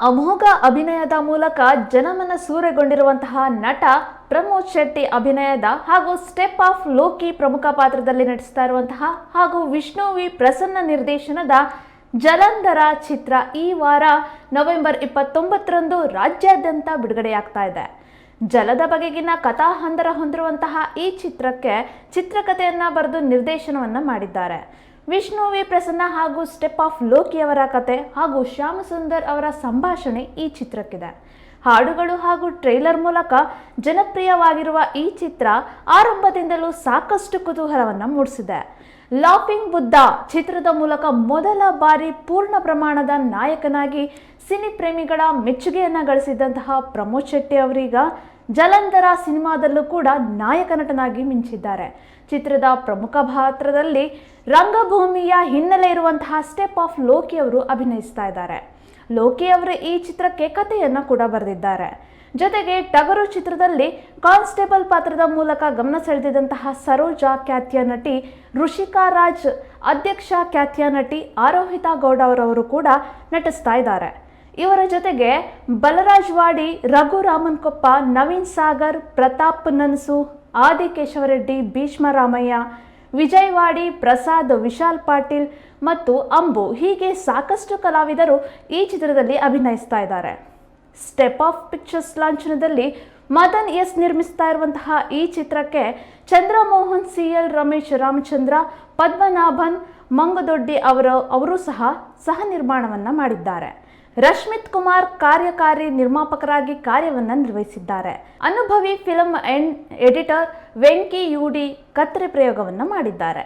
ಅಮೋಘ ಅಭಿನಯದ ಮೂಲಕ ಜನಮನ ಸೂರೆಗೊಂಡಿರುವಂತಹ ನಟ ಪ್ರಮೋದ್ ಶೆಟ್ಟಿ ಅಭಿನಯದ ಹಾಗೂ ಸ್ಟೆಪ್ ಆಫ್ ಲೋಕಿ ಪ್ರಮುಖ ಪಾತ್ರದಲ್ಲಿ ನಟಿಸ್ತಾ ಇರುವಂತಹ ಹಾಗೂ ವಿಷ್ಣು ವಿ ಪ್ರಸನ್ನ ನಿರ್ದೇಶನದ ಜಲಂಧರ ಚಿತ್ರ ಈ ವಾರ ನವೆಂಬರ್ ಇಪ್ಪತ್ತೊಂಬತ್ತರಂದು ರಾಜ್ಯಾದ್ಯಂತ ಬಿಡುಗಡೆಯಾಗ್ತಾ ಇದೆ. ಜಲದ ಬಗೆಗಿನ ಕಥಾಹಂದರ ಹೊಂದಿರುವಂತಹ ಈ ಚಿತ್ರಕ್ಕೆ ಚಿತ್ರಕಥೆಯನ್ನ ಬರೆದು ನಿರ್ದೇಶನವನ್ನ ಮಾಡಿದ್ದಾರೆ. ವಿಷ್ಣು ವಿ ಪ್ರಸನ್ನ ಹಾಗೂ ಸ್ಟೆಪ್ ಆಫ್ ಲೋಕಿ ಅವರ ಕತೆ ಹಾಗೂ ಶ್ಯಾಮ ಸುಂದರ್ ಅವರ ಸಂಭಾಷಣೆ ಈ ಚಿತ್ರಕ್ಕಿದೆ. ಹಾಡುಗಳು ಹಾಗೂ ಟ್ರೈಲರ್ ಮೂಲಕ ಜನಪ್ರಿಯವಾಗಿರುವ ಈ ಚಿತ್ರ ಆರಂಭದಿಂದಲೂ ಸಾಕಷ್ಟು ಕುತೂಹಲವನ್ನು ಮೂಡಿಸಿದೆ. ಲಾಪಿಂಗ್ ಬುದ್ಧ ಚಿತ್ರದ ಮೂಲಕ ಮೊದಲ ಬಾರಿ ಪೂರ್ಣ ಪ್ರಮಾಣದ ನಾಯಕನಾಗಿ ಸಿನಿ ಪ್ರೇಮಿಗಳ ಮೆಚ್ಚುಗೆಯನ್ನು ಗಳಿಸಿದಂತಹ ಪ್ರಮೋದ್ ಶೆಟ್ಟಿ ಅವರೀಗ ಜಲಂಧರ ಸಿನಿಮಾದಲ್ಲೂ ಕೂಡ ನಾಯಕ ನಟನಾಗಿ ಮಿಂಚಿದ್ದಾರೆ. ಚಿತ್ರದ ಪ್ರಮುಖ ಪಾತ್ರದಲ್ಲಿ ರಂಗಭೂಮಿಯ ಹಿನ್ನೆಲೆ ಇರುವಂತಹ ಸ್ಟೆಪ್ ಆಫ್ ಲೋಕಿ ಅವರು ಅಭಿನಯಿಸ್ತಾ ಇದ್ದಾರೆ. ಲೋಕಿ ಅವರು ಈ ಚಿತ್ರಕ್ಕೆ ಕಥೆಯನ್ನು ಕೂಡ ಬರೆದಿದ್ದಾರೆ. ಜೊತೆಗೆ ಟಗರು ಚಿತ್ರದಲ್ಲಿ ಕಾನ್ಸ್ಟೇಬಲ್ ಪಾತ್ರದ ಮೂಲಕ ಗಮನ ಸೆಳೆದಿದ್ದಂತಹ ಸರೋಜಾ ಖ್ಯಾತಿಯ ನಟಿ ಋಷಿಕಾ ರಾಜ್, ಅಧ್ಯಕ್ಷ ಖ್ಯಾತಿಯ ನಟಿ ಆರೋಹಿತಾ ಗೌಡ ಅವರವರು ಕೂಡ ನಟಿಸ್ತಾ ಇದ್ದಾರೆ. ಇವರ ಜೊತೆಗೆ ಬಲರಾಜ್ ವಾಡಿ, ರಘು ರಾಮನ್ಕೊಪ್ಪ ನವೀನ್ ಸಾಗರ್, ಪ್ರತಾಪ್ ನನ್ಸು ಆದಿಕೇಶವರೆಡ್ಡಿ ಭೀಷ್ಮರಾಮಯ್ಯ, ವಿಜಯವಾಡಿ, ಪ್ರಸಾದ್, ವಿಶಾಲ್ ಪಾಟೀಲ್ ಮತ್ತು ಅಂಬು ಹೀಗೆ ಸಾಕಷ್ಟು ಕಲಾವಿದರು ಈ ಚಿತ್ರದಲ್ಲಿ ಅಭಿನಯಿಸ್ತಾ ಇದ್ದಾರೆ. ಸ್ಟೆಪ್ ಆಫ್ ಪಿಕ್ಚರ್ಸ್ ಲಾಂಛನದಲ್ಲಿ ಮದನ್ ಎಸ್ ನಿರ್ಮಿಸ್ತಾ ಇರುವಂತಹ ಈ ಚಿತ್ರಕ್ಕೆ ಚಂದ್ರಮೋಹನ್, ಸಿ ಎಲ್ ರಮೇಶ್, ರಾಮಚಂದ್ರ, ಪದ್ಮನಾಭನ್, ಮಂಗದೊಡ್ಡಿ ಅವರು ಅವರು ಸಹ ಸಹ ನಿರ್ಮಾಣವನ್ನು ಮಾಡಿದ್ದಾರೆ. ರಶ್ಮಿತ್ ಕುಮಾರ್ ಕಾರ್ಯಕಾರಿ ನಿರ್ಮಾಪಕರಾಗಿ ಕಾರ್ಯವನ್ನು ನಿರ್ವಹಿಸಿದ್ದಾರೆ. ಅನುಭವಿ film and editor Venki U ಕತ್ರಿ ಪ್ರಯೋಗವನ್ನು ಮಾಡಿದ್ದಾರೆ.